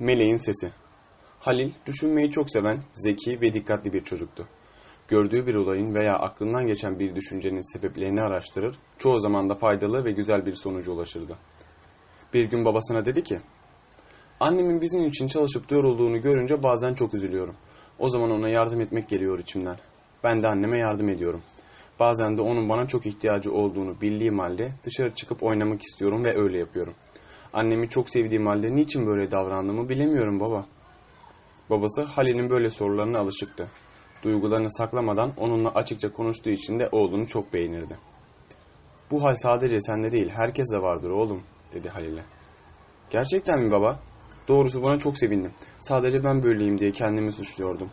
Meleğin Sesi Halil, düşünmeyi çok seven, zeki ve dikkatli bir çocuktu. Gördüğü bir olayın veya aklından geçen bir düşüncenin sebeplerini araştırır, çoğu zaman da faydalı ve güzel bir sonuca ulaşırdı. Bir gün babasına dedi ki, Annemin bizim için çalışıp yorulduğunu görünce bazen çok üzülüyorum. O zaman ona yardım etmek geliyor içimden. Ben de anneme yardım ediyorum. Bazen de onun bana çok ihtiyacı olduğunu bildiğim halde dışarı çıkıp oynamak istiyorum ve öyle yapıyorum. Annemi çok sevdiğim halde niçin böyle davrandığımı bilemiyorum baba. Babası Halil'in böyle sorularına alışıktı. Duygularını saklamadan onunla açıkça konuştuğu için de oğlunu çok beğenirdi. Bu hal sadece sende değil herkeste vardır oğlum dedi Halil'e. Gerçekten mi baba? Doğrusu buna çok sevindim. Sadece ben böyleyim diye kendimi suçluyordum.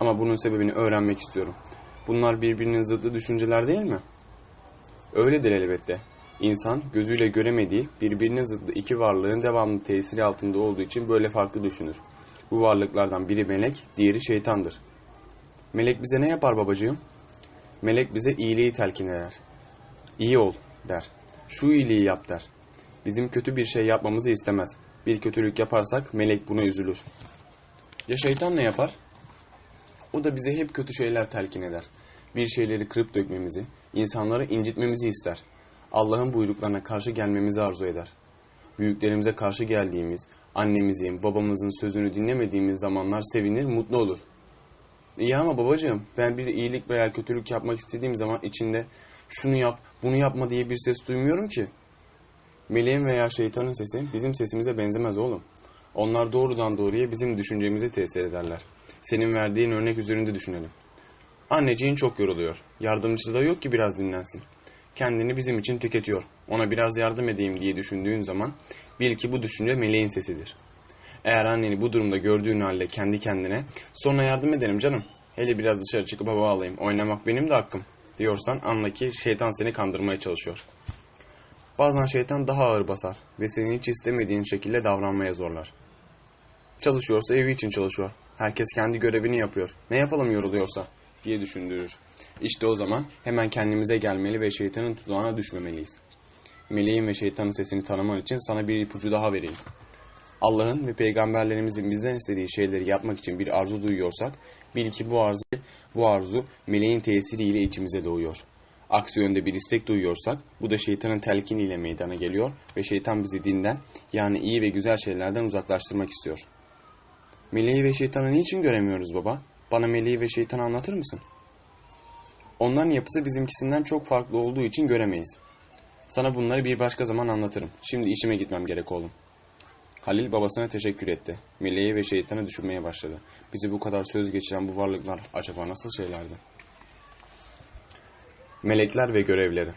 Ama bunun sebebini öğrenmek istiyorum. Bunlar birbirinin zıttı düşünceler değil mi? Öyledir elbette. İnsan gözüyle göremediği birbirine zıttı iki varlığın devamlı tesiri altında olduğu için böyle farklı düşünür. Bu varlıklardan biri melek, diğeri şeytandır. Melek bize ne yapar babacığım? Melek bize iyiliği telkin eder. İyi ol der. Şu iyiliği yap der. Bizim kötü bir şey yapmamızı istemez. Bir kötülük yaparsak melek buna üzülür. Ya şeytan ne yapar? O da bize hep kötü şeyler telkin eder. Bir şeyleri kırıp dökmemizi, insanları incitmemizi ister. Allah'ın buyruklarına karşı gelmemizi arzu eder. Büyüklerimize karşı geldiğimiz, annemizin, babamızın sözünü dinlemediğimiz zamanlar sevinir, mutlu olur. İyi ama babacığım, ben bir iyilik veya kötülük yapmak istediğim zaman içinde şunu yap, bunu yapma diye bir ses duymuyorum ki. Meleğin veya şeytanın sesi bizim sesimize benzemez oğlum. Onlar doğrudan doğruya bizim düşüncemize tesir ederler. Senin verdiğin örnek üzerinde düşünelim. Anneciğin çok yoruluyor. Yardımcısı da yok ki biraz dinlensin. Kendini bizim için tüketiyor. Ona biraz yardım edeyim diye düşündüğün zaman bil ki bu düşünce meleğin sesidir. Eğer anneni bu durumda gördüğün halde kendi kendine sonra yardım ederim canım. Hele biraz dışarı çıkıp hava alayım. Oynamak benim de hakkım diyorsan anla ki şeytan seni kandırmaya çalışıyor. Bazen şeytan daha ağır basar ve senin hiç istemediğin şekilde davranmaya zorlar. Çalışıyorsa evi için çalışıyor. Herkes kendi görevini yapıyor. Ne yapalım yoruluyorsa diye düşündürür. İşte o zaman hemen kendimize gelmeli ve şeytanın tuzağına düşmemeliyiz. Meleğin ve şeytanın sesini tanıman için sana bir ipucu daha vereyim. Allah'ın ve peygamberlerimizin bizden istediği şeyleri yapmak için bir arzu duyuyorsak, bil ki bu arzu, bu arzu meleğin tesiriyle içimize doğuyor. Aksi yönde bir istek duyuyorsak, bu da şeytanın telkiniyle meydana geliyor ve şeytan bizi dinden, yani iyi ve güzel şeylerden uzaklaştırmak istiyor. Meleği ve şeytanı niçin göremiyoruz baba? Bana meleği ve şeytanı anlatır mısın? Onların yapısı bizimkisinden çok farklı olduğu için göremeyiz. Sana bunları bir başka zaman anlatırım. Şimdi işime gitmem gerek oğlum. Halil babasına teşekkür etti. Meleği ve şeytanı düşünmeye başladı. Bizi bu kadar söz geçiren bu varlıklar acaba nasıl şeylerdi? Melekler ve görevleri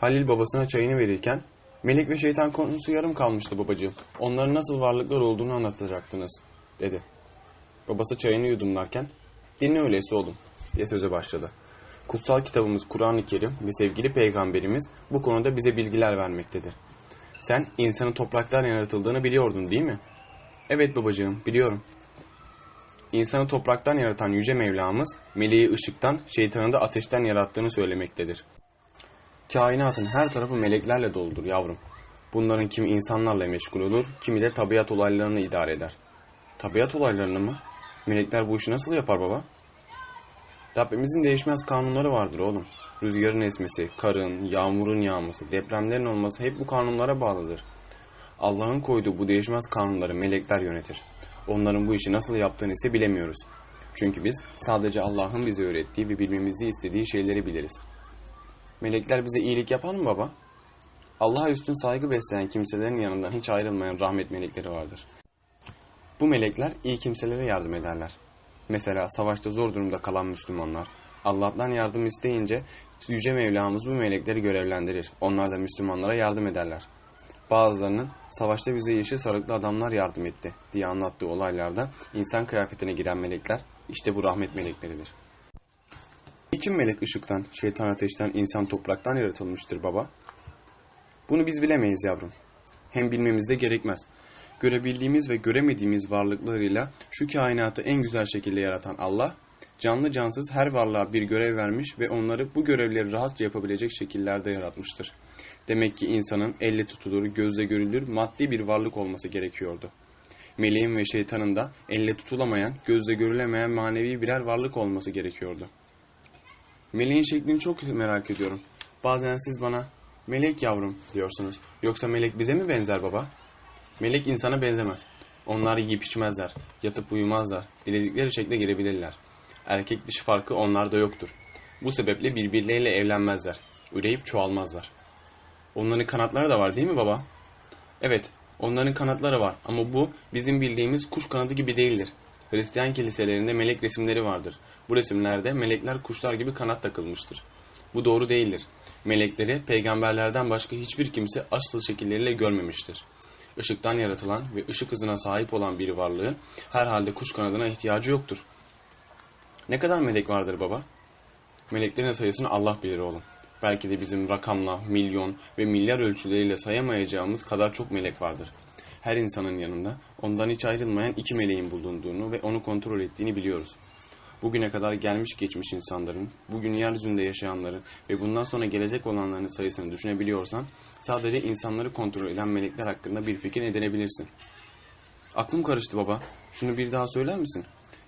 Halil babasına çayını verirken Melek ve şeytan konusu yarım kalmıştı babacığım. Onların nasıl varlıklar olduğunu anlatacaktınız, dedi. Babası çayını yudumlarken, dinle öyleyse oğlum, diye söze başladı. Kutsal kitabımız Kur'an-ı Kerim ve sevgili peygamberimiz bu konuda bize bilgiler vermektedir. Sen insanın topraktan yaratıldığını biliyordun değil mi? Evet babacığım, biliyorum. İnsanı topraktan yaratan Yüce Mevlamız, meleği ışıktan, şeytanı da ateşten yarattığını söylemektedir. Kainatın her tarafı meleklerle doludur yavrum. Bunların kimi insanlarla meşgul olur, kimi de tabiat olaylarını idare eder. Tabiat olaylarını mı? Melekler bu işi nasıl yapar baba? Rabbimizin değişmez kanunları vardır oğlum. Rüzgarın esmesi, karın, yağmurun yağması, depremlerin olması hep bu kanunlara bağlıdır. Allah'ın koyduğu bu değişmez kanunları melekler yönetir. Onların bu işi nasıl yaptığını ise bilemiyoruz. Çünkü biz sadece Allah'ın bize öğrettiği ve bilmemizi istediği şeyleri biliriz. Melekler bize iyilik yapar mı baba? Allah'a üstün saygı besleyen kimselerin yanından hiç ayrılmayan rahmet melekleri vardır. Bu melekler iyi kimselere yardım ederler. Mesela savaşta zor durumda kalan Müslümanlar, Allah'tan yardım isteyince Yüce Mevlamız bu melekleri görevlendirir. Onlar da Müslümanlara yardım ederler. Bazılarının savaşta bize yeşil sarıklı adamlar yardım etti diye anlattığı olaylarda insan kıyafetine giren melekler işte bu rahmet melekleridir. Niçin melek ışıktan, şeytan ateşten, insan topraktan yaratılmıştır baba? Bunu biz bilemeyiz yavrum. Hem bilmemiz de gerekmez. Görebildiğimiz ve göremediğimiz varlıklarıyla şu kainatı en güzel şekilde yaratan Allah, canlı cansız her varlığa bir görev vermiş ve onları bu görevleri rahatça yapabilecek şekillerde yaratmıştır. Demek ki insanın elle tutulur, gözle görülür, maddi bir varlık olması gerekiyordu. Meleğin ve şeytanın da elle tutulamayan, gözle görülemeyen manevi birer varlık olması gerekiyordu. Meleğin şeklini çok merak ediyorum. Bazen siz bana melek yavrum diyorsunuz. Yoksa melek bize mi benzer baba? Melek insana benzemez. Onlar yiyip içmezler, yatıp uyumazlar, diledikleri şekle girebilirler. Erkek dişi farkı onlarda yoktur. Bu sebeple birbirleriyle evlenmezler, üreyip çoğalmazlar. Onların kanatları da var değil mi baba? Evet, onların kanatları var ama bu bizim bildiğimiz kuş kanadı gibi değildir. Hristiyan kiliselerinde melek resimleri vardır. Bu resimlerde melekler kuşlar gibi kanat takılmıştır. Bu doğru değildir. Melekleri peygamberlerden başka hiçbir kimse asıl şekilleriyle görmemiştir. Işıktan yaratılan ve ışık hızına sahip olan bir varlığın herhalde kuş kanadına ihtiyacı yoktur. Ne kadar melek vardır baba? Meleklerin sayısını Allah bilir oğlum. Belki de bizim rakamla, milyon ve milyar ölçüleriyle sayamayacağımız kadar çok melek vardır. Her insanın yanında ondan hiç ayrılmayan iki meleğin bulunduğunu ve onu kontrol ettiğini biliyoruz. Bugüne kadar gelmiş geçmiş insanların, bugün yeryüzünde yaşayanların ve bundan sonra gelecek olanların sayısını düşünebiliyorsan sadece insanları kontrol eden melekler hakkında bir fikir edinebilirsin. Aklım karıştı baba. Şunu bir daha söyler misin?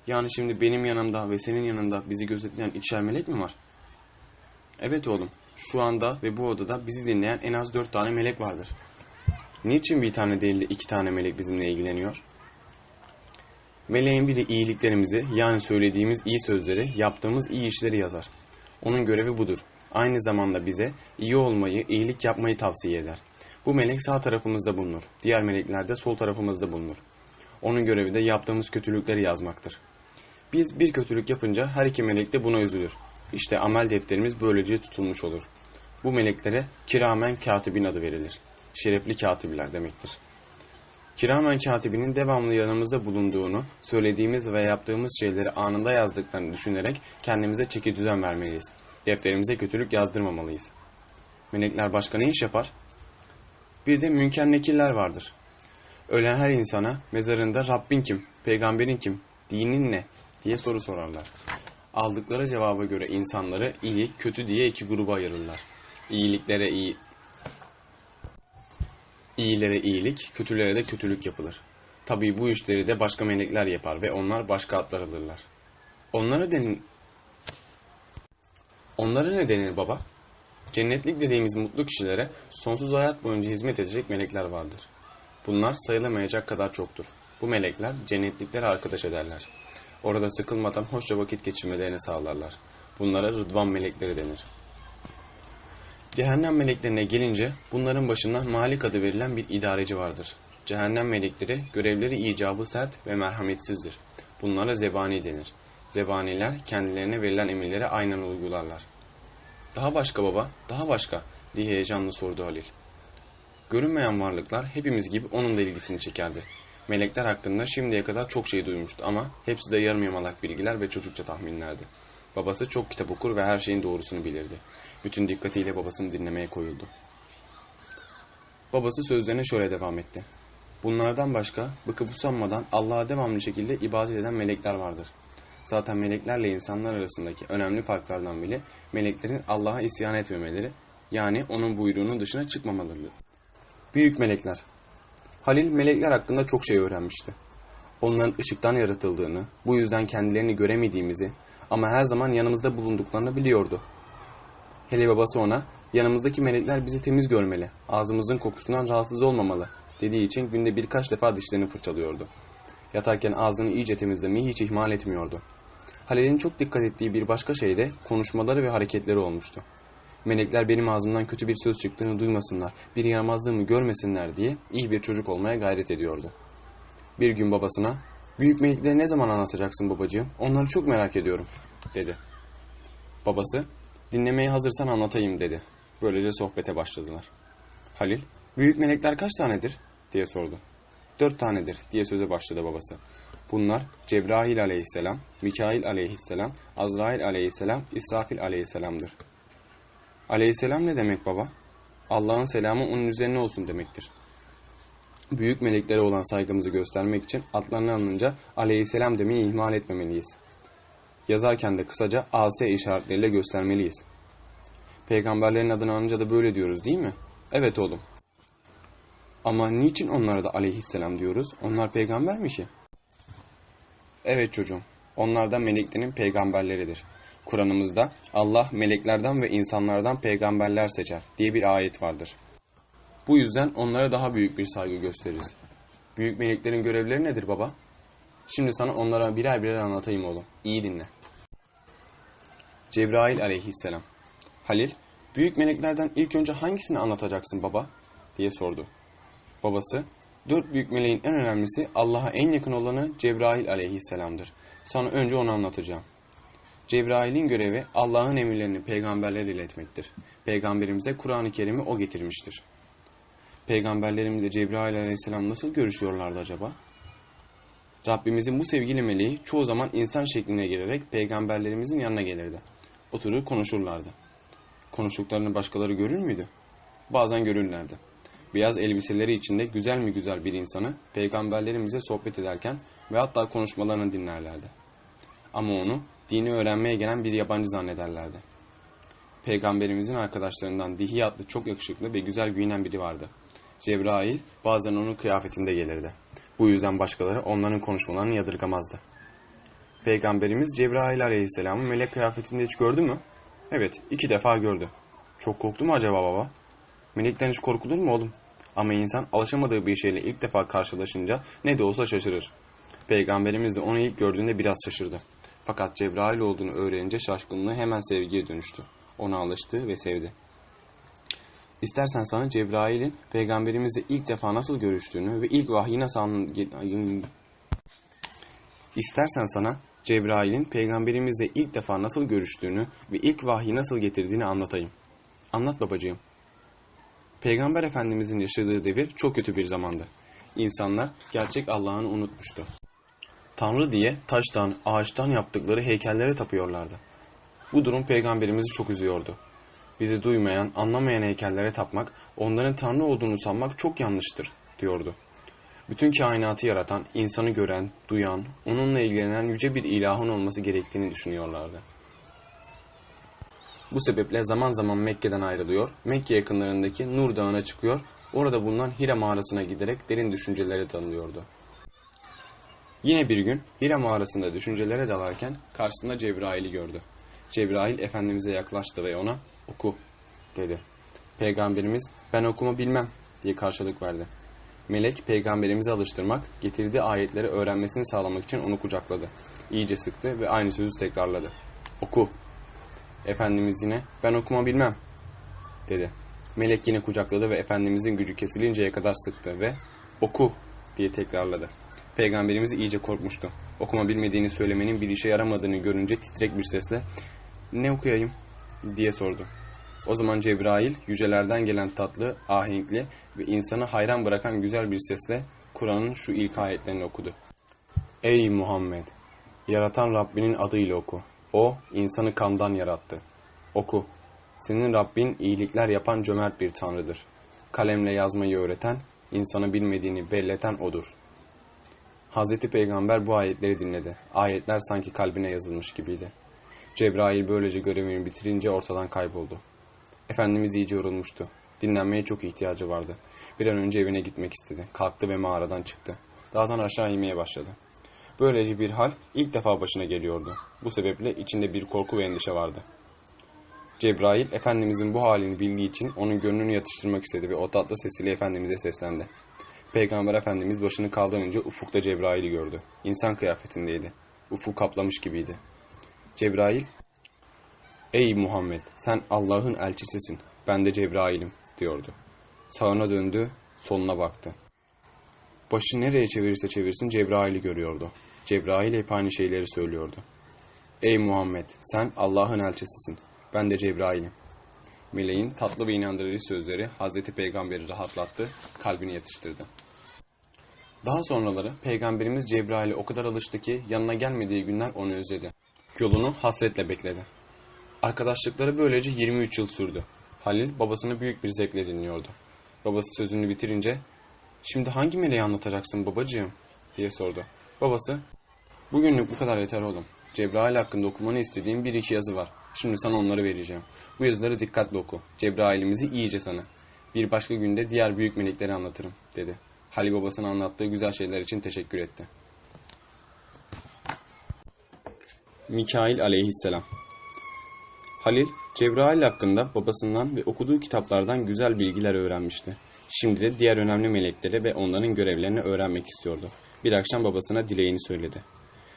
Yani şimdi benim yanımda ve senin yanında bizi gözetleyen ikişer melek mi var? Evet oğlum. Şu anda ve bu odada bizi dinleyen en az dört tane melek vardır. Niçin bir tane değil de iki tane melek bizimle ilgileniyor? Meleğin biri iyiliklerimizi yani söylediğimiz iyi sözleri, yaptığımız iyi işleri yazar. Onun görevi budur. Aynı zamanda bize iyi olmayı, iyilik yapmayı tavsiye eder. Bu melek sağ tarafımızda bulunur. Diğer melekler de sol tarafımızda bulunur. Onun görevi de yaptığımız kötülükleri yazmaktır. Biz bir kötülük yapınca her iki melek de buna üzülür. İşte amel defterimiz böylece tutulmuş olur. Bu meleklere kiramen katibin adı verilir. Şerefli katibiler demektir. Kiramen katibinin devamlı yanımızda bulunduğunu, söylediğimiz ve yaptığımız şeyleri anında yazdıklarını düşünerek kendimize çeki düzen vermeliyiz. Defterimize kötülük yazdırmamalıyız. Melekler başka ne iş yapar? Bir de münker nekiller vardır. Ölen her insana mezarında Rabbin kim, peygamberin kim, dinin ne diye soru sorarlar. Aldıkları cevaba göre insanları iyi, kötü diye iki gruba ayırırlar. İyiliklere iyi, İyilere iyilik, kötülere de kötülük yapılır. Tabii bu işleri de başka melekler yapar ve onlar başka adlar alırlar. Onlara denin... Onlara ne denir baba? Cennetlik dediğimiz mutlu kişilere sonsuz hayat boyunca hizmet edecek melekler vardır. Bunlar sayılamayacak kadar çoktur. Bu melekler cennetliklere arkadaş ederler. Orada sıkılmadan hoşça vakit geçirmelerini sağlarlar. Bunlara rıdvan melekleri denir. Cehennem meleklerine gelince bunların başında Malik adı verilen bir idareci vardır. Cehennem melekleri görevleri icabı sert ve merhametsizdir. Bunlara zebani denir. Zebaniler kendilerine verilen emirleri aynen uygularlar. Daha başka baba, daha başka diye heyecanla sordu Halil. Görünmeyen varlıklar hepimiz gibi onun da ilgisini çekerdi. Melekler hakkında şimdiye kadar çok şey duymuştu ama hepsi de yarım yamalak bilgiler ve çocukça tahminlerdi. Babası çok kitap okur ve her şeyin doğrusunu bilirdi. Bütün dikkatiyle babasını dinlemeye koyuldu. Babası sözlerine şöyle devam etti. Bunlardan başka bıkıp usanmadan Allah'a devamlı şekilde ibadet eden melekler vardır. Zaten meleklerle insanlar arasındaki önemli farklardan biri meleklerin Allah'a isyan etmemeleri yani onun buyruğunun dışına çıkmamaları. Büyük melekler Halil melekler hakkında çok şey öğrenmişti. Onların ışıktan yaratıldığını, bu yüzden kendilerini göremediğimizi ama her zaman yanımızda bulunduklarını biliyordu. Hele babası ona, yanımızdaki melekler bizi temiz görmeli, ağzımızın kokusundan rahatsız olmamalı dediği için günde birkaç defa dişlerini fırçalıyordu. Yatarken ağzını iyice temizlemeyi hiç ihmal etmiyordu. Halil'in çok dikkat ettiği bir başka şey de konuşmaları ve hareketleri olmuştu. Melekler benim ağzımdan kötü bir söz çıktığını duymasınlar, bir yaramazlığımı görmesinler diye iyi bir çocuk olmaya gayret ediyordu. Bir gün babasına, büyük melekleri ne zaman anlatacaksın babacığım, onları çok merak ediyorum, dedi. Babası, dinlemeye hazırsan anlatayım dedi. Böylece sohbete başladılar. Halil, büyük melekler kaç tanedir, diye sordu. Dört tanedir, diye söze başladı babası. Bunlar Cebrail aleyhisselam, Mikail aleyhisselam, Azrail aleyhisselam, İsrafil aleyhisselamdır. Aleyhisselam ne demek baba? Allah'ın selamı onun üzerine olsun demektir. Büyük meleklere olan saygımızı göstermek için adlarını alınca aleyhisselam demeyi ihmal etmemeliyiz. Yazarken de kısaca AS işaretleriyle göstermeliyiz. Peygamberlerin adını alınca da böyle diyoruz değil mi? Evet oğlum. Ama niçin onlara da aleyhisselam diyoruz? Onlar peygamber mi ki? Evet çocuğum, onlar da meleklerin peygamberleridir. Kur'an'ımızda Allah meleklerden ve insanlardan peygamberler seçer diye bir ayet vardır. Bu yüzden onlara daha büyük bir saygı gösteririz. Büyük meleklerin görevleri nedir baba? Şimdi sana onlara birer birer anlatayım oğlum. İyi dinle. Cebrail aleyhisselam. Halil, büyük meleklerden ilk önce hangisini anlatacaksın baba? diye sordu. Babası, dört büyük meleğin en önemlisi Allah'a en yakın olanı Cebrail aleyhisselamdır. Sana önce onu anlatacağım. Cebrail'in görevi Allah'ın emirlerini peygamberlere iletmektir. Peygamberimize Kur'an-ı Kerim'i o getirmiştir. Peygamberlerimizle Cebrail aleyhisselam nasıl görüşüyorlardı acaba? Rabbimizin bu sevgili meleği çoğu zaman insan şekline girerek peygamberlerimizin yanına gelirdi. Oturur konuşurlardı. Konuştuklarını başkaları görür müydü? Bazen görürlerdi. Beyaz elbiseleri içinde güzel mi güzel bir insanı peygamberlerimize sohbet ederken ve hatta konuşmalarını dinlerlerdi. Ama onu dini öğrenmeye gelen bir yabancı zannederlerdi. Peygamberimizin arkadaşlarından Dihi adlı çok yakışıklı ve güzel giyinen biri vardı. Cebrail bazen onun kıyafetinde gelirdi. Bu yüzden başkaları onların konuşmalarını yadırgamazdı. Peygamberimiz Cebrail aleyhisselamı melek kıyafetinde hiç gördü mü? Evet, iki defa gördü. Çok korktu mu acaba baba? Melekten hiç korkulur mu oğlum? Ama insan alışamadığı bir şeyle ilk defa karşılaşınca ne de olsa şaşırır. Peygamberimiz de onu ilk gördüğünde biraz şaşırdı. Fakat Cebrail olduğunu öğrenince şaşkınlığı hemen sevgiye dönüştü. Ona alıştı ve sevdi. İstersen sana Cebrail'in peygamberimizle ilk defa nasıl görüştüğünü ve ilk vahyi nasıl İstersen sana Cebrail'in peygamberimizle ilk defa nasıl görüştüğünü ve ilk vahyi nasıl getirdiğini anlatayım. Anlat babacığım. Peygamber Efendimizin yaşadığı devir çok kötü bir zamandı. İnsanlar gerçek Allah'ını unutmuştu. Tanrı diye taştan, ağaçtan yaptıkları heykellere tapıyorlardı. Bu durum peygamberimizi çok üzüyordu. Bizi duymayan, anlamayan heykellere tapmak, onların Tanrı olduğunu sanmak çok yanlıştır, diyordu. Bütün kainatı yaratan, insanı gören, duyan, onunla ilgilenen yüce bir ilahın olması gerektiğini düşünüyorlardı. Bu sebeple zaman zaman Mekke'den ayrılıyor, Mekke yakınlarındaki Nur Dağı'na çıkıyor, orada bulunan Hira mağarasına giderek derin düşüncelere dalıyordu. Yine bir gün Hira mağarasında düşüncelere dalarken karşısında Cebrail'i gördü. Cebrail Efendimiz'e yaklaştı ve ona oku dedi. Peygamberimiz ben okuma bilmem diye karşılık verdi. Melek peygamberimizi alıştırmak, getirdiği ayetleri öğrenmesini sağlamak için onu kucakladı. İyice sıktı ve aynı sözü tekrarladı. Oku. Efendimiz yine ben okuma bilmem dedi. Melek yine kucakladı ve Efendimizin gücü kesilinceye kadar sıktı ve oku diye tekrarladı. Peygamberimiz iyice korkmuştu. Okuma bilmediğini söylemenin bir işe yaramadığını görünce titrek bir sesle ne okuyayım diye sordu. O zaman Cebrail yücelerden gelen tatlı, ahenkli ve insanı hayran bırakan güzel bir sesle Kur'an'ın şu ilk ayetlerini okudu. Ey Muhammed! Yaratan Rabbinin adıyla oku. O, insanı kandan yarattı. Oku. Senin Rabbin iyilikler yapan cömert bir tanrıdır. Kalemle yazmayı öğreten, insana bilmediğini belleten odur. Hazreti Peygamber bu ayetleri dinledi. Ayetler sanki kalbine yazılmış gibiydi. Cebrail böylece görevini bitirince ortadan kayboldu. Efendimiz iyice yorulmuştu. Dinlenmeye çok ihtiyacı vardı. Bir an önce evine gitmek istedi. Kalktı ve mağaradan çıktı. Dağdan aşağı inmeye başladı. Böylece bir hal ilk defa başına geliyordu. Bu sebeple içinde bir korku ve endişe vardı. Cebrail, Efendimizin bu halini bildiği için onun gönlünü yatıştırmak istedi ve o tatlı sesiyle Efendimiz'e seslendi. Peygamber Efendimiz başını kaldırınca ufukta Cebrail'i gördü. İnsan kıyafetindeydi. Ufuk kaplamış gibiydi. Cebrail, Ey Muhammed sen Allah'ın elçisisin. Ben de Cebrail'im diyordu. Sağına döndü, soluna baktı. Başı nereye çevirirse çevirsin Cebrail'i görüyordu. Cebrail hep aynı şeyleri söylüyordu. Ey Muhammed sen Allah'ın elçisisin. Ben de Cebrail'im. Meleğin tatlı ve inandırıcı sözleri Hazreti Peygamber'i rahatlattı, kalbini yatıştırdı. Daha sonraları Peygamberimiz Cebrail'e o kadar alıştı ki yanına gelmediği günler onu özledi. Yolunu hasretle bekledi. Arkadaşlıkları böylece 23 yıl sürdü. Halil babasını büyük bir zevkle dinliyordu. Babası sözünü bitirince ''Şimdi hangi meleği anlatacaksın babacığım?'' diye sordu. Babası ''Bugünlük bu kadar yeter oğlum. Cebrail hakkında okumanı istediğim bir iki yazı var. Şimdi sana onları vereceğim. Bu yazıları dikkatle oku. Cebrail'imizi iyice tanı. Bir başka günde diğer büyük melekleri anlatırım, dedi. Halil babasına anlattığı güzel şeyler için teşekkür etti. Mikail aleyhisselam Halil, Cebrail hakkında babasından ve okuduğu kitaplardan güzel bilgiler öğrenmişti. Şimdi de diğer önemli melekleri ve onların görevlerini öğrenmek istiyordu. Bir akşam babasına dileğini söyledi.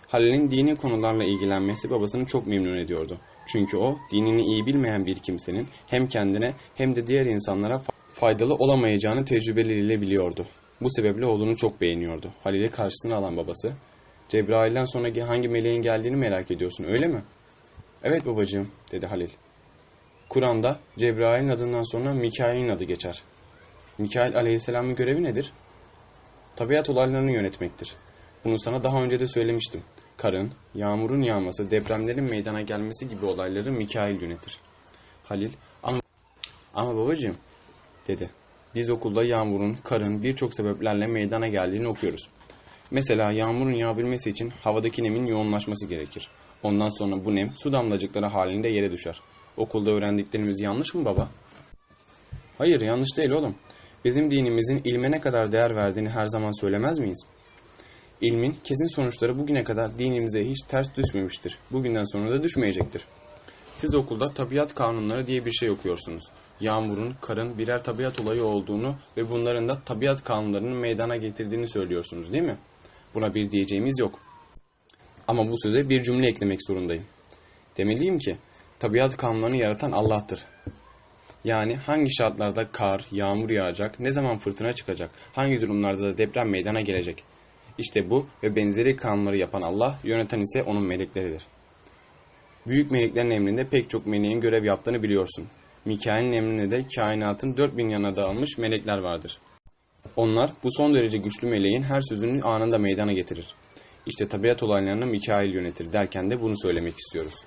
Halil'in dini konularla ilgilenmesi babasını çok memnun ediyordu. Çünkü o, dinini iyi bilmeyen bir kimsenin hem kendine hem de diğer insanlara fa- faydalı olamayacağını tecrübeleriyle biliyordu. Bu sebeple oğlunu çok beğeniyordu. Halil'i karşısına alan babası, Cebrail'den sonraki hangi meleğin geldiğini merak ediyorsun öyle mi? Evet babacığım, dedi Halil. Kur'an'da Cebrail'in adından sonra Mikail'in adı geçer. Mikail aleyhisselamın görevi nedir? Tabiat olaylarını yönetmektir. Bunu sana daha önce de söylemiştim. Karın, yağmurun yağması, depremlerin meydana gelmesi gibi olayları Mikail yönetir. Halil, ama, ama babacığım, dedi. Biz okulda yağmurun, karın birçok sebeplerle meydana geldiğini okuyoruz. Mesela yağmurun yağabilmesi için havadaki nemin yoğunlaşması gerekir. Ondan sonra bu nem su damlacıkları halinde yere düşer. Okulda öğrendiklerimiz yanlış mı baba? Hayır yanlış değil oğlum. Bizim dinimizin ilme ne kadar değer verdiğini her zaman söylemez miyiz? İlmin kesin sonuçları bugüne kadar dinimize hiç ters düşmemiştir. Bugünden sonra da düşmeyecektir. Siz okulda tabiat kanunları diye bir şey okuyorsunuz. Yağmurun, karın birer tabiat olayı olduğunu ve bunların da tabiat kanunlarının meydana getirdiğini söylüyorsunuz değil mi? Buna bir diyeceğimiz yok. Ama bu söze bir cümle eklemek zorundayım. Demeliyim ki, tabiat kanunlarını yaratan Allah'tır. Yani hangi şartlarda kar, yağmur yağacak, ne zaman fırtına çıkacak, hangi durumlarda da deprem meydana gelecek. İşte bu ve benzeri kanunları yapan Allah, yöneten ise onun melekleridir. Büyük meleklerin emrinde pek çok meleğin görev yaptığını biliyorsun. Mikail'in emrinde de kainatın dört bin yana dağılmış melekler vardır. Onlar bu son derece güçlü meleğin her sözünü anında meydana getirir. İşte tabiat olaylarını Mikail yönetir derken de bunu söylemek istiyoruz.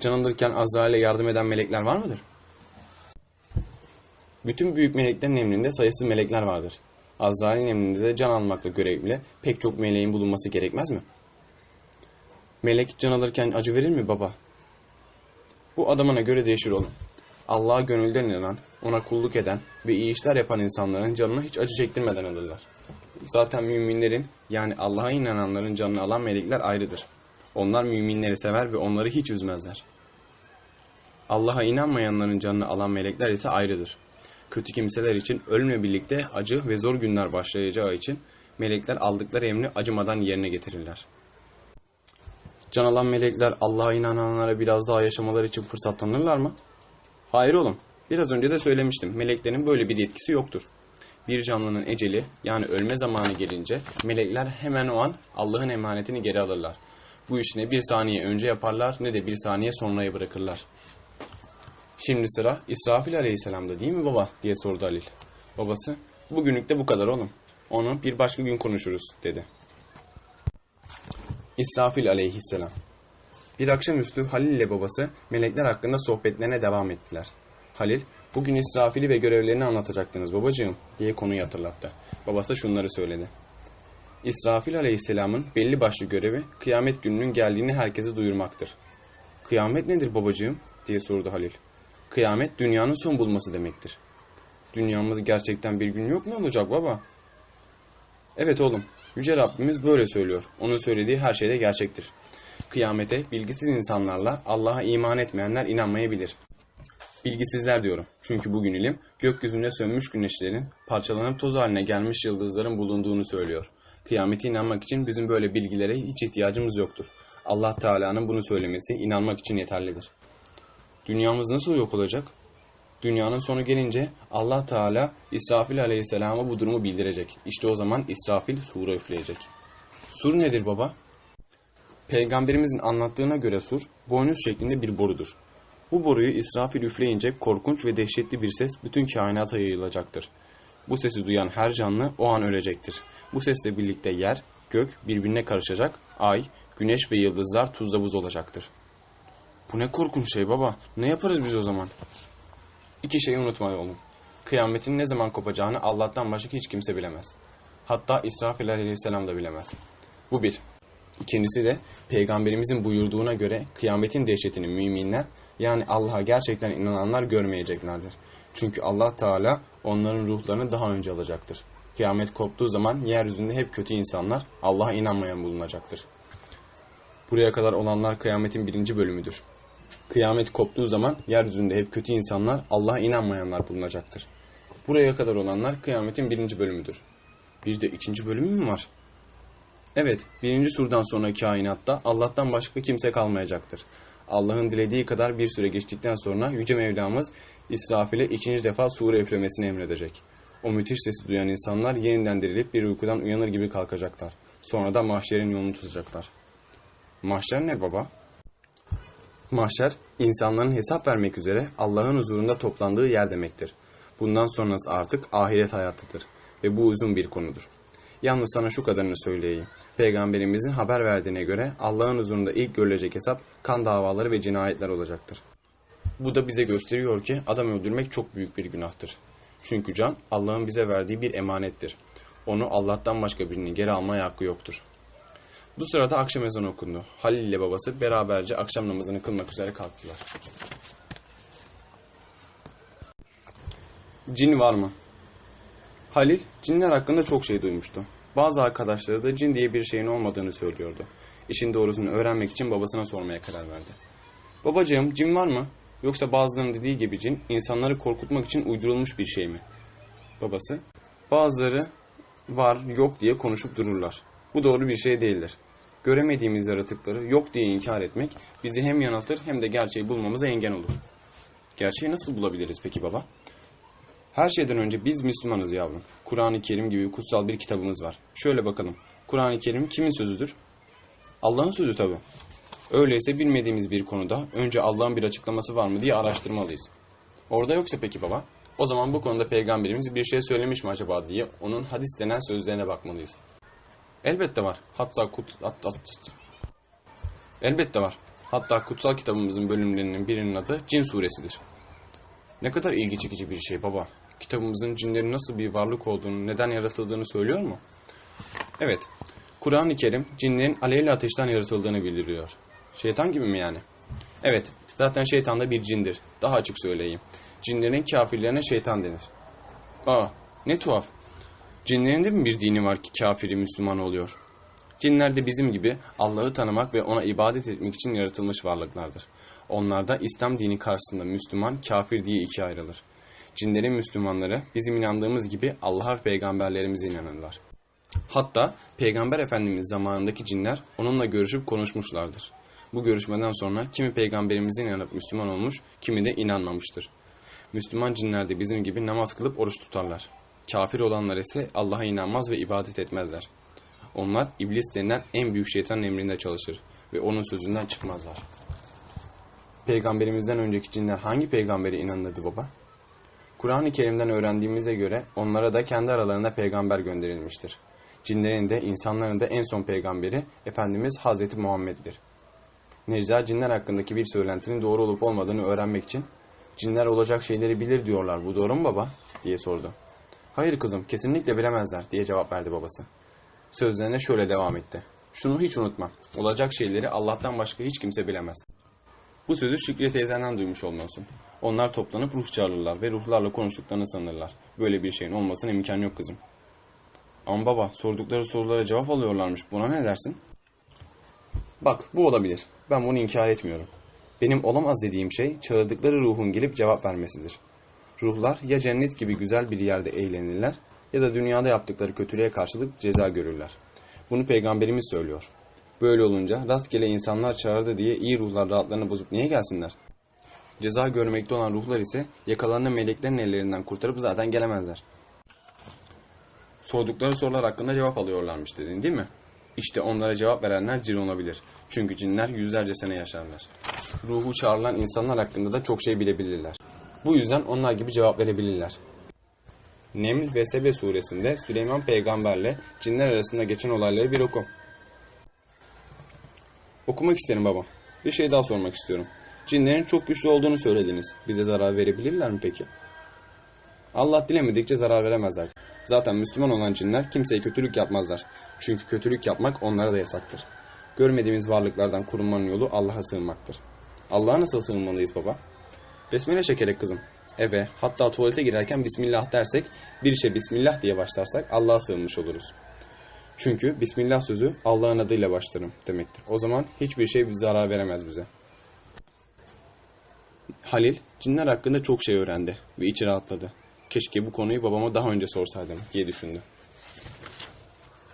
Can alırken Azrail'e yardım eden melekler var mıdır? Bütün büyük meleklerin emrinde sayısız melekler vardır. Azrail'in emrinde de can almakla görevli pek çok meleğin bulunması gerekmez mi? Melek can alırken acı verir mi baba? Bu adamına göre değişir oğlum. Allah'a gönülden inanan, ona kulluk eden ve iyi işler yapan insanların canını hiç acı çektirmeden alırlar. Zaten müminlerin yani Allah'a inananların canını alan melekler ayrıdır. Onlar müminleri sever ve onları hiç üzmezler. Allah'a inanmayanların canını alan melekler ise ayrıdır. Kötü kimseler için ölümle birlikte acı ve zor günler başlayacağı için melekler aldıkları emri acımadan yerine getirirler. Can alan melekler Allah'a inananlara biraz daha yaşamaları için fırsat tanırlar mı? Hayır oğlum. Biraz önce de söylemiştim. Meleklerin böyle bir yetkisi yoktur. Bir canlının eceli yani ölme zamanı gelince melekler hemen o an Allah'ın emanetini geri alırlar. Bu işi ne bir saniye önce yaparlar ne de bir saniye sonraya bırakırlar. Şimdi sıra İsrafil aleyhisselamda değil mi baba diye sordu Halil. Babası bugünlük de bu kadar oğlum. Onu bir başka gün konuşuruz dedi. İsrafil aleyhisselam Bir akşamüstü Halil ile babası melekler hakkında sohbetlerine devam ettiler. Halil, bugün İsrafil'i ve görevlerini anlatacaktınız babacığım diye konuyu hatırlattı. Babası şunları söyledi. İsrafil aleyhisselamın belli başlı görevi kıyamet gününün geldiğini herkese duyurmaktır. Kıyamet nedir babacığım diye sordu Halil. Kıyamet dünyanın son bulması demektir. Dünyamız gerçekten bir gün yok mu olacak baba? Evet oğlum, Yüce Rabbimiz böyle söylüyor. Onun söylediği her şeyde gerçektir. Kıyamete bilgisiz insanlarla Allah'a iman etmeyenler inanmayabilir. Bilgisizler diyorum. Çünkü bugün ilim gökyüzünde sönmüş güneşlerin parçalanıp toz haline gelmiş yıldızların bulunduğunu söylüyor. Kıyamete inanmak için bizim böyle bilgilere hiç ihtiyacımız yoktur. Allah Teala'nın bunu söylemesi inanmak için yeterlidir. Dünyamız nasıl yok olacak? Dünyanın sonu gelince Allah Teala İsrafil Aleyhisselam'a bu durumu bildirecek. İşte o zaman İsrafil sura üfleyecek. Sur nedir baba? Peygamberimizin anlattığına göre sur, boynuz şeklinde bir borudur. Bu boruyu İsrafil üfleyince korkunç ve dehşetli bir ses bütün kainata yayılacaktır. Bu sesi duyan her canlı o an ölecektir. Bu sesle birlikte yer, gök birbirine karışacak, ay, güneş ve yıldızlar tuzla buz olacaktır. Bu ne korkunç şey baba. Ne yaparız biz o zaman? İki şeyi unutma oğlum. Kıyametin ne zaman kopacağını Allah'tan başka hiç kimse bilemez. Hatta İsrafil aleyhisselam da bilemez. Bu bir. İkincisi de peygamberimizin buyurduğuna göre kıyametin dehşetini müminler yani Allah'a gerçekten inananlar görmeyeceklerdir. Çünkü Allah Teala onların ruhlarını daha önce alacaktır. Kıyamet koptuğu zaman yeryüzünde hep kötü insanlar, Allah'a inanmayan bulunacaktır. Buraya kadar olanlar kıyametin birinci bölümüdür. Kıyamet koptuğu zaman yeryüzünde hep kötü insanlar, Allah'a inanmayanlar bulunacaktır. Buraya kadar olanlar kıyametin birinci bölümüdür. Bir de ikinci bölümü mü var? Evet, birinci surdan sonra kainatta Allah'tan başka kimse kalmayacaktır. Allah'ın dilediği kadar bir süre geçtikten sonra Yüce Mevlamız İsrafil'e ikinci defa sure üflemesini emredecek. O müthiş sesi duyan insanlar yeniden dirilip bir uykudan uyanır gibi kalkacaklar. Sonra da mahşerin yolunu tutacaklar. Mahşer ne baba? Mahşer, insanların hesap vermek üzere Allah'ın huzurunda toplandığı yer demektir. Bundan sonrası artık ahiret hayatıdır ve bu uzun bir konudur. Yalnız sana şu kadarını söyleyeyim. Peygamberimizin haber verdiğine göre Allah'ın huzurunda ilk görülecek hesap kan davaları ve cinayetler olacaktır. Bu da bize gösteriyor ki adam öldürmek çok büyük bir günahtır. Çünkü can Allah'ın bize verdiği bir emanettir. Onu Allah'tan başka birinin geri almaya hakkı yoktur. Bu sırada akşam ezanı okundu. Halil ile babası beraberce akşam namazını kılmak üzere kalktılar. Cin var mı? Halil, cinler hakkında çok şey duymuştu. Bazı arkadaşları da cin diye bir şeyin olmadığını söylüyordu. İşin doğrusunu öğrenmek için babasına sormaya karar verdi. Babacığım, cin var mı? Yoksa bazılarının dediği gibi cin, insanları korkutmak için uydurulmuş bir şey mi? Babası, bazıları var, yok diye konuşup dururlar. Bu doğru bir şey değildir. Göremediğimiz yaratıkları yok diye inkar etmek bizi hem yanıltır hem de gerçeği bulmamıza engel olur. Gerçeği nasıl bulabiliriz peki baba? Her şeyden önce biz Müslümanız yavrum. Kur'an-ı Kerim gibi kutsal bir kitabımız var. Şöyle bakalım. Kur'an-ı Kerim kimin sözüdür? Allah'ın sözü tabi. Öyleyse bilmediğimiz bir konuda önce Allah'ın bir açıklaması var mı diye araştırmalıyız. Orada yoksa peki baba? O zaman bu konuda peygamberimiz bir şey söylemiş mi acaba diye onun hadis denen sözlerine bakmalıyız. Elbette var. Hatta kut... At, at. Elbette var. Hatta kutsal kitabımızın bölümlerinin birinin adı Cin suresidir. Ne kadar ilgi çekici bir şey baba. Kitabımızın cinlerin nasıl bir varlık olduğunu, neden yaratıldığını söylüyor mu? Evet. Kur'an-ı Kerim cinlerin alevli ateşten yaratıldığını bildiriyor. Şeytan gibi mi yani? Evet. Zaten şeytan da bir cindir. Daha açık söyleyeyim. Cinlerin kafirlerine şeytan denir. Aa, ne tuhaf. Cinlerin de mi bir dini var ki kafiri Müslüman oluyor? Cinler de bizim gibi Allah'ı tanımak ve ona ibadet etmek için yaratılmış varlıklardır. Onlar da İslam dini karşısında Müslüman, kafir diye ikiye ayrılır. Cinlerin Müslümanları bizim inandığımız gibi Allah'a ve peygamberlerimize inanırlar. Hatta Peygamber Efendimiz zamanındaki cinler onunla görüşüp konuşmuşlardır. Bu görüşmeden sonra kimi peygamberimize inanıp Müslüman olmuş, kimi de inanmamıştır. Müslüman cinler de bizim gibi namaz kılıp oruç tutarlar. Kafir olanlar ise Allah'a inanmaz ve ibadet etmezler. Onlar iblis denilen en büyük şeytanın emrinde çalışır ve onun sözünden çıkmazlar. Peygamberimizden önceki cinler hangi peygambere inanırdı baba? Kur'an-ı Kerim'den öğrendiğimize göre onlara da kendi aralarında peygamber gönderilmiştir. Cinlerin de insanların da en son peygamberi Efendimiz Hazreti Muhammed'dir. Necla cinler hakkındaki bir söylentinin doğru olup olmadığını öğrenmek için cinler olacak şeyleri bilir diyorlar bu doğru mu baba? diye sordu. Hayır kızım kesinlikle bilemezler diye cevap verdi babası. Sözlerine şöyle devam etti. Şunu hiç unutma. Olacak şeyleri Allah'tan başka hiç kimse bilemez. Bu sözü Şükriye teyzenden duymuş olmalısın. Onlar toplanıp ruh çağırırlar ve ruhlarla konuştuklarını sanırlar. Böyle bir şeyin olmasına imkan yok kızım. Ama baba sordukları sorulara cevap alıyorlarmış. Buna ne dersin? Bak bu olabilir. Ben bunu inkar etmiyorum. Benim olamaz dediğim şey çağırdıkları ruhun gelip cevap vermesidir. Ruhlar ya cennet gibi güzel bir yerde eğlenirler ya da dünyada yaptıkları kötülüğe karşılık ceza görürler. Bunu peygamberimiz söylüyor. Böyle olunca rastgele insanlar çağırdı diye iyi ruhlar rahatlarını bozup niye gelsinler? Ceza görmekte olan ruhlar ise yakalarını meleklerin ellerinden kurtarıp zaten gelemezler. Sordukları sorular hakkında cevap alıyorlarmış dedin değil mi? İşte onlara cevap verenler cin olabilir. Çünkü cinler yüzlerce sene yaşarlar. Ruhu çağrılan insanlar hakkında da çok şey bilebilirler. Bu yüzden onlar gibi cevap verebilirler. Neml ve Sebe suresinde Süleyman peygamberle cinler arasında geçen olayları bir oku. Okumak isterim baba. Bir şey daha sormak istiyorum. Cinlerin çok güçlü olduğunu söylediniz. Bize zarar verebilirler mi peki? Allah dilemedikçe zarar veremezler. Zaten Müslüman olan cinler kimseye kötülük yapmazlar. Çünkü kötülük yapmak onlara da yasaktır. Görmediğimiz varlıklardan korunmanın yolu Allah'a sığınmaktır. Allah'a nasıl sığınmalıyız baba? Besmele çekerek kızım. eve, hatta tuvalete girerken Bismillah dersek, bir işe Bismillah diye başlarsak Allah'a sığınmış oluruz. Çünkü Bismillah sözü Allah'ın adıyla başlarım demektir. O zaman hiçbir şey zarar veremez bize. Halil, cinler hakkında çok şey öğrendi ve içi rahatladı. Keşke bu konuyu babama daha önce sorsaydım diye düşündü.